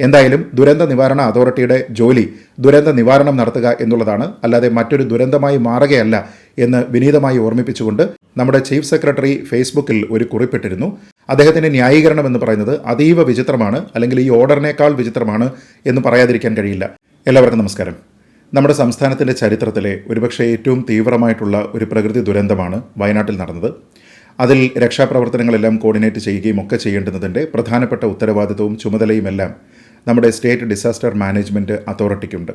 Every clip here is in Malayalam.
എന്തായാലും ദുരന്ത നിവാരണ അതോറിറ്റിയുടെ ജോലി ദുരന്ത നിവാരണം നടത്തുക എന്നുള്ളതാണ്. അല്ലാതെ മറ്റൊരു ദുരന്തമായി മാറുകയല്ല എന്ന് വിനീതമായി ഓർമ്മിപ്പിച്ചുകൊണ്ട് നമ്മുടെ ചീഫ് സെക്രട്ടറി ഫേസ്ബുക്കിൽ ഒരു കുറിപ്പിട്ടിരുന്നു. അദ്ദേഹത്തിന്റെ ന്യായീകരണം എന്ന് പറയുന്നത് അതീവ വിചിത്രമാണ് അല്ലെങ്കിൽ ഈ ഓർഡറിനേക്കാൾ വിചിത്രമാണ് എന്ന് പറയാതിരിക്കാൻ കഴിയില്ല. എല്ലാവർക്കും നമസ്കാരം. നമ്മുടെ സംസ്ഥാനത്തിന്റെ ചരിത്രത്തിലെ ഒരുപക്ഷെ ഏറ്റവും തീവ്രമായിട്ടുള്ള ഒരു പ്രകൃതി ദുരന്തമാണ് വയനാട്ടിൽ നടന്നത്. അതിൽ രക്ഷാപ്രവർത്തനങ്ങളെല്ലാം കോർഡിനേറ്റ് ചെയ്യുകയും ഒക്കെ ചെയ്യേണ്ടുന്നതിന്റെ പ്രധാനപ്പെട്ട ഉത്തരവാദിത്വവും ചുമതലയും എല്ലാം നമ്മുടെ സ്റ്റേറ്റ് ഡിസാസ്റ്റർ മാനേജ്മെന്റ് അതോറിറ്റിക്കുണ്ട്.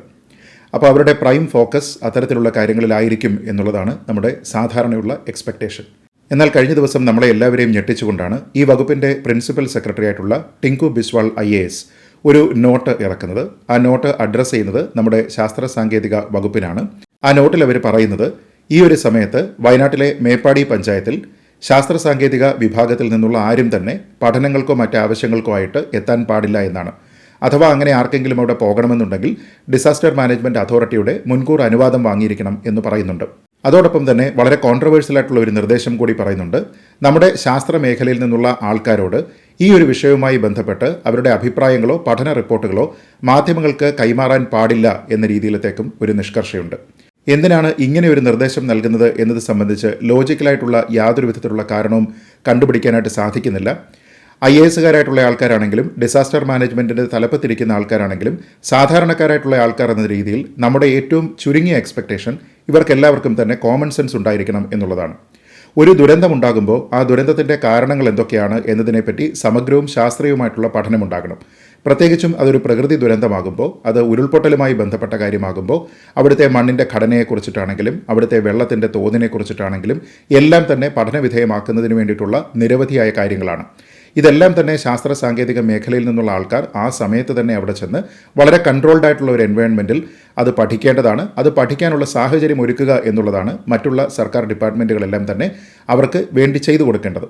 അപ്പോൾ അവരുടെ പ്രൈം ഫോക്കസ് അത്തരത്തിലുള്ള കാര്യങ്ങളിലായിരിക്കും എന്നുള്ളതാണ് നമ്മുടെ സാധാരണയുള്ള എക്സ്പെക്റ്റേഷൻ എന്നാൽ കഴിഞ്ഞ ദിവസം നമ്മളെ എല്ലാവരെയും ഞെട്ടിച്ചുകൊണ്ടാണ് ഈ വകുപ്പിന്റെ പ്രിൻസിപ്പൽ സെക്രട്ടറി ആയിട്ടുള്ള Tinku Biswal I A S ഒരു നോട്ട് ഇറക്കുന്നത്. ആ നോട്ട് അഡ്രസ്സ് ചെയ്യുന്നത് നമ്മുടെ ശാസ്ത്ര സാങ്കേതിക വകുപ്പിനാണ്. ആ നോട്ടിൽ അവർ പറയുന്നത് ഈ ഒരു സമയത്ത് വയനാട്ടിലെ മേപ്പാടി പഞ്ചായത്തിൽ ശാസ്ത്ര സാങ്കേതിക വിഭാഗത്തിൽ നിന്നുള്ള ആരും തന്നെ പഠനങ്ങൾക്കോ മറ്റ് ആവശ്യങ്ങൾക്കോ ആയിട്ട് എത്താൻ പാടില്ല എന്നാണ്. അഥവാ അങ്ങനെ ആർക്കെങ്കിലും അവിടെ പോകണമെന്നുണ്ടെങ്കിൽ ഡിസാസ്റ്റർ മാനേജ്മെന്റ് അതോറിറ്റിയുടെ മുൻകൂർ അനുവാദം വാങ്ങിയിരിക്കണം എന്ന് പറയുന്നുണ്ട്. അതോടൊപ്പം തന്നെ വളരെ കോൺട്രവേഴ്സ്യൽ ആയിട്ടുള്ള ഒരു നിർദ്ദേശം കൂടി പറയുന്നുണ്ട്. നമ്മുടെ ശാസ്ത്ര മേഖലയിൽ നിന്നുള്ള ആൾക്കാരോട് ഈ ഒരു വിഷയവുമായി ബന്ധപ്പെട്ട് അവരുടെ അഭിപ്രായങ്ങളോ പഠന റിപ്പോർട്ടുകളോ മാധ്യമങ്ങൾക്ക് കൈമാറാൻ പാടില്ല എന്ന രീതിയിലത്തേക്കും ഒരു നിഷ്കർഷയുണ്ട്. എന്തിനാണ് ഇങ്ങനെ ഒരു നിർദ്ദേശം നൽകുന്നത് എന്നത് സംബന്ധിച്ച് ലോജിക്കലായിട്ടുള്ള യാതൊരു വിധത്തിലുള്ള കാരണവും കണ്ടുപിടിക്കാനായിട്ട് സാധിക്കുന്നില്ല. ഐ എ എസുകാരായിട്ടുള്ള ആൾക്കാരാണെങ്കിലും ഡിസാസ്റ്റർ മാനേജ്മെന്റിന്റെ തലപ്പത്തിരിക്കുന്ന ആൾക്കാരാണെങ്കിലും സാധാരണക്കാരായിട്ടുള്ള ആൾക്കാർ എന്ന രീതിയിൽ നമ്മുടെ ഏറ്റവും ചുരുങ്ങിയ എക്സ്പെക്റ്റേഷൻ ഇവർക്കെല്ലാവർക്കും തന്നെ കോമൺ സെൻസ് ഉണ്ടായിരിക്കണം എന്നുള്ളതാണ്. ഒരു ദുരന്തമുണ്ടാകുമ്പോൾ ആ ദുരന്തത്തിന്റെ കാരണങ്ങൾ എന്തൊക്കെയാണ് എന്നതിനെപ്പറ്റി സമഗ്രവും ശാസ്ത്രീയവുമായിട്ടുള്ള പഠനമുണ്ടാകണം പ്രത്യേകിച്ചും അതൊരു പ്രകൃതി ദുരന്തമാകുമ്പോൾ അത് ഉരുൾപൊട്ടലുമായി ബന്ധപ്പെട്ട കാര്യമാകുമ്പോൾ അവിടുത്തെ മണ്ണിന്റെ ഘടനയെക്കുറിച്ചിട്ടാണെങ്കിലും അവിടുത്തെ വെള്ളത്തിന്റെ തോതിനെക്കുറിച്ചിട്ടാണെങ്കിലും എല്ലാം തന്നെ പഠനവിധേയമാക്കുന്നതിന് വേണ്ടിയിട്ടുള്ള നിരവധിയായ കാര്യങ്ങളാണ്. ഇതെല്ലാം തന്നെ ശാസ്ത്ര സാങ്കേതിക മേഖലയിൽ നിന്നുള്ള ആൾക്കാർ ആ സമയത്ത് തന്നെ അവിടെ ചെന്ന് വളരെ കൺട്രോൾഡ് ആയിട്ടുള്ള ഒരു എൻവയോൺമെന്റിൽ അത് പഠിക്കേണ്ടതാണ്. അത് പഠിക്കാനുള്ള സാഹചര്യം ഒരുക്കുക എന്നുള്ളതാണ് മറ്റുള്ള സർക്കാർ ഡിപ്പാർട്ട്മെന്റുകളെല്ലാം തന്നെ അവർക്ക് വേണ്ടി ചെയ്തു കൊടുക്കേണ്ടത്.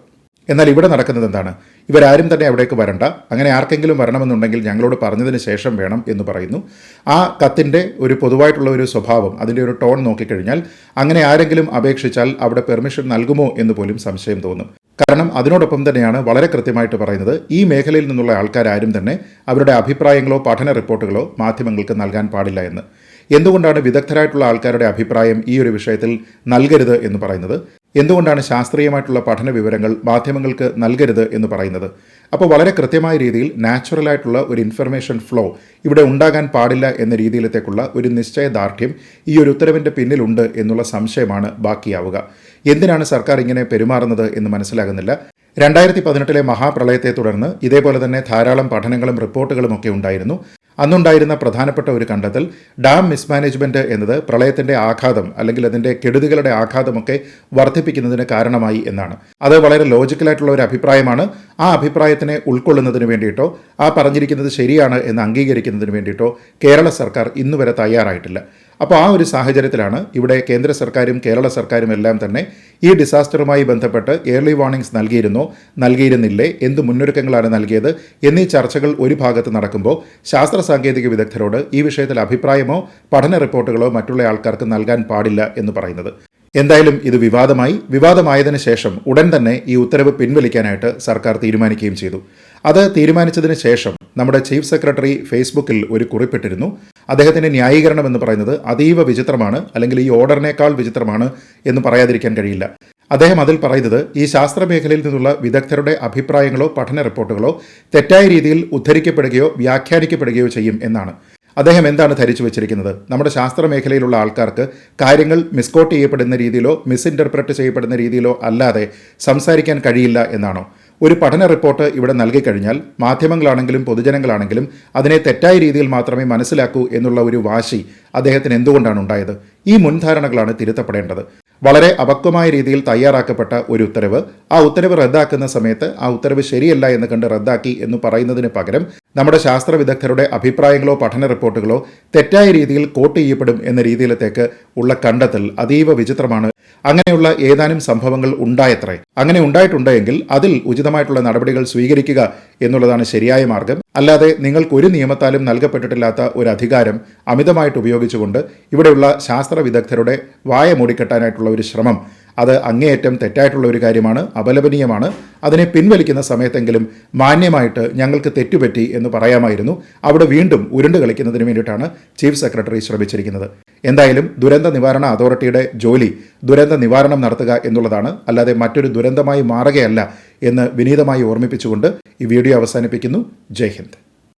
എന്നാൽ ഇവിടെ നടക്കുന്നത് എന്താണ്? ഇവരാരും തന്നെ അവിടേക്ക് വരണ്ട. അങ്ങനെ ആർക്കെങ്കിലും വരണമെന്നുണ്ടെങ്കിൽ ഞങ്ങളോട് പറഞ്ഞതിന് ശേഷം വേണം എന്ന് പറയുന്നു. ആ കത്തിന്റെ ഒരു പൊതുവായിട്ടുള്ള ഒരു സ്വഭാവം അതിന്റെ ഒരു ടോൺ നോക്കിക്കഴിഞ്ഞാൽ അങ്ങനെ ആരെങ്കിലും അപേക്ഷിച്ചാൽ അവിടെ പെർമിഷൻ നൽകുമോ എന്ന് പോലും സംശയം തോന്നും. കാരണം അതിനോടൊപ്പം തന്നെയാണ് വളരെ കൃത്യമായിട്ട് പറയുന്നത് ഈ മേഖലയിൽ നിന്നുള്ള ആൾക്കാരും തന്നെ അവരുടെ അഭിപ്രായങ്ങളോ പഠന റിപ്പോർട്ടുകളോ മാധ്യമങ്ങൾക്ക് നൽകാൻ പാടില്ല എന്ന്. എന്തുകൊണ്ടാണ് വിദഗ്ധരായിട്ടുള്ള ആൾക്കാരുടെ അഭിപ്രായം ഈ ഒരു വിഷയത്തിൽ നൽകരുത് എന്ന് പറയുന്നത്? എന്തുകൊണ്ടാണ് ശാസ്ത്രീയമായിട്ടുള്ള പഠന വിവരങ്ങൾ മാധ്യമങ്ങൾക്ക് നൽകരുത് എന്ന് പറയുന്നത്? അപ്പോൾ വളരെ കൃത്യമായ രീതിയിൽ നാച്ചുറലായിട്ടുള്ള ഒരു ഇൻഫർമേഷൻ ഫ്ലോ ഇവിടെ ഉണ്ടാകാൻ പാടില്ല എന്ന രീതിയിലത്തേക്കുള്ള ഒരു നിശ്ചയദാർഢ്യം ഈ ഒരു ഉത്തരവിന്റെ പിന്നിലുണ്ട് എന്നുള്ള സംശയമാണ് ബാക്കിയാവുക. എന്തിനാണ് സർക്കാർ ഇങ്ങനെ പെരുമാറുന്നത് എന്ന് മനസ്സിലാകുന്നില്ല. രണ്ടായിരത്തി പതിനെട്ടിലെ മഹാപ്രളയത്തെ തുടർന്ന് ഇതേപോലെ തന്നെ ധാരാളം പഠനങ്ങളും റിപ്പോർട്ടുകളും ഒക്കെ ഉണ്ടായിരുന്നു. അന്നുണ്ടായിരുന്ന പ്രധാനപ്പെട്ട ഒരു കണ്ടെത്തൽ ഡാം മിസ്മാനേജ്മെന്റ് എന്നത് പ്രളയത്തിന്റെ ആഘാതം അല്ലെങ്കിൽ അതിന്റെ കെടുതികളുടെ ആഘാതമൊക്കെ വർദ്ധിപ്പിക്കുന്നതിന് കാരണമായി എന്നാണ്. അത് വളരെ ലോജിക്കലായിട്ടുള്ള ഒരു അഭിപ്രായമാണ്. ആ അഭിപ്രായത്തിനെ ഉൾക്കൊള്ളുന്നതിന് വേണ്ടിയിട്ടോ ആ പറഞ്ഞിരിക്കുന്നത് ശരിയാണ് എന്ന് അംഗീകരിക്കുന്നതിന് വേണ്ടിയിട്ടോ കേരള സർക്കാർ ഇന്നുവരെ തയ്യാറായിട്ടില്ല. അപ്പോൾ ആ ഒരു സാഹചര്യത്തിലാണ് ഇവിടെ കേന്ദ്ര സർക്കാരും കേരള സർക്കാരും എല്ലാം തന്നെ ഈ ഡിസാസ്റ്ററുമായി ബന്ധപ്പെട്ട് ഏർലി വാർണിംഗ്സ് നൽകിയിരുന്നോ? നൽകിയിരുന്നില്ലേ? എന്ത് മുന്നൊരുക്കങ്ങളാണ് നൽകിയത്? എന്നീ ചർച്ചകൾ ഒരു ഭാഗത്ത് നടക്കുമ്പോൾ ശാസ്ത്ര സാങ്കേതിക വിദഗ്ധരോട് ഈ വിഷയത്തിൽ അഭിപ്രായമോ പഠന റിപ്പോർട്ടുകളോ മറ്റുള്ള ആൾക്കാർക്ക് നൽകാൻ പാടില്ല എന്ന് പറയുന്നത്. എന്തായാലും ഇത് വിവാദമായി. വിവാദമായതിനു ശേഷം ഉടൻ തന്നെ ഈ ഉത്തരവ് പിൻവലിക്കാനായിട്ട് സർക്കാർ തീരുമാനിക്കുകയും ചെയ്തു. അത് തീരുമാനിച്ചതിന് ശേഷം നമ്മുടെ ചീഫ് സെക്രട്ടറി ഫേസ്ബുക്കിൽ ഒരു കുറിപ്പിട്ടിരുന്നു. അദ്ദേഹത്തിന്റെ ന്യായീകരണം എന്ന് പറയുന്നത് അതീവ വിചിത്രമാണ് അല്ലെങ്കിൽ ഈ ഓർഡറിനേക്കാൾ വിചിത്രമാണ് എന്ന് പറയാതിരിക്കാൻ കഴിയില്ല. അദ്ദേഹം അതിൽ പറയുന്നത് ഈ ശാസ്ത്ര മേഖലയിൽ നിന്നുള്ള വിദഗ്ധരുടെ അഭിപ്രായങ്ങളോ പഠന റിപ്പോർട്ടുകളോ തെറ്റായ രീതിയിൽ ഉദ്ധരിക്കപ്പെടുകയോ വ്യാഖ്യാനിക്കപ്പെടുകയോ ചെയ്യും എന്നാണ്. അദ്ദേഹം എന്താണ് ധരിച്ചു വെച്ചിരിക്കുന്നത്? നമ്മുടെ ശാസ്ത്ര മേഖലയിലുള്ള ആൾക്കാർക്ക് കാര്യങ്ങൾ മിസ്കോട്ട് ചെയ്യപ്പെടുന്ന രീതിയിലോ മിസ്ഇന്റർപ്രറ്റ് ചെയ്യപ്പെടുന്ന രീതിയിലോ അല്ലാതെ സംസാരിക്കാൻ കഴിയില്ല എന്നാണോ? ഒരു പഠന റിപ്പോർട്ട് ഇവിടെ നൽകി നൽകിക്കഴിഞ്ഞാൽ മാധ്യമങ്ങളാണെങ്കിലും പൊതുജനങ്ങളാണെങ്കിലും അതിനെ തെറ്റായ രീതിയിൽ മാത്രമേ മനസ്സിലാക്കൂ എന്നുള്ള ഒരു വാശി അദ്ദേഹത്തിന് എന്തുകൊണ്ടാണ് ഉണ്ടായത്? ഈ മുൻധാരണകളാണ് തിരുത്തപ്പെടേണ്ടത്. വളരെ അപക്വമായ രീതിയിൽ തയ്യാറാക്കപ്പെട്ട ഒരു ഉത്തരവ് ആ ഉത്തരവ് റദ്ദാക്കുന്ന സമയത്ത് ആ ഉത്തരവ് ശരിയല്ല എന്ന് കണ്ട് റദ്ദാക്കി എന്ന് പറയുന്നതിന് പകരം നമ്മുടെ ശാസ്ത്ര വിദഗ്ധരുടെ അഭിപ്രായങ്ങളോ പഠന റിപ്പോർട്ടുകളോ തെറ്റായ രീതിയിൽ കോട്ട് ചെയ്യപ്പെടും എന്ന രീതിയിലത്തേക്ക് ഉള്ള കണ്ടെത്തൽ അതീവ വിചിത്രമാണ്. അങ്ങനെയുള്ള ഏതാനും സംഭവങ്ങൾ ഉണ്ടായത്രേ. അങ്ങനെ ഉണ്ടായിട്ടുണ്ടെങ്കിൽ അതിൽ ഉചിതമായിട്ടുള്ള നടപടികൾ സ്വീകരിക്കുക എന്നുള്ളതാണ് ശരിയായ മാർഗം. അല്ലാതെ നിങ്ങൾക്ക് ഒരു നിയമത്താലും നൽകപ്പെട്ടിട്ടില്ലാത്ത ഒരു അധികാരം അമിതമായിട്ട് ഉപയോഗിച്ചുകൊണ്ട് ഇവിടെയുള്ള ശാസ്ത്ര വിദഗ്ധരുടെ വായ മൂടിക്കെട്ടാനായിട്ടുള്ള ഒരു ശ്രമം. അത് അങ്ങേയറ്റം തെറ്റായിട്ടുള്ള ഒരു കാര്യമാണ് അപലപനീയമാണ്. അതിനെ പിൻവലിക്കുന്ന സമയത്തെങ്കിലും മാന്യമായിട്ട് ഞങ്ങൾക്ക് തെറ്റുപറ്റി എന്ന് പറയാമായിരുന്നു. അവിടെ വീണ്ടും ഉരുണ്ട് കളിക്കുന്നതിന് വേണ്ടിയിട്ടാണ് ചീഫ് സെക്രട്ടറി ശ്രമിച്ചിരിക്കുന്നത്. എന്തായാലും ദുരന്ത നിവാരണ അതോറിറ്റിയുടെ ജോലി ദുരന്ത നിവാരണം നടത്തുക എന്നുള്ളതാണ്. അല്ലാതെ മറ്റൊരു ദുരന്തമായി മാറുകയല്ല എന്ന് വിനീതമായി ഓർമ്മിപ്പിച്ചുകൊണ്ട് ഈ വീഡിയോ അവസാനിപ്പിക്കുന്നു. ജയ് ഹിന്ദ്.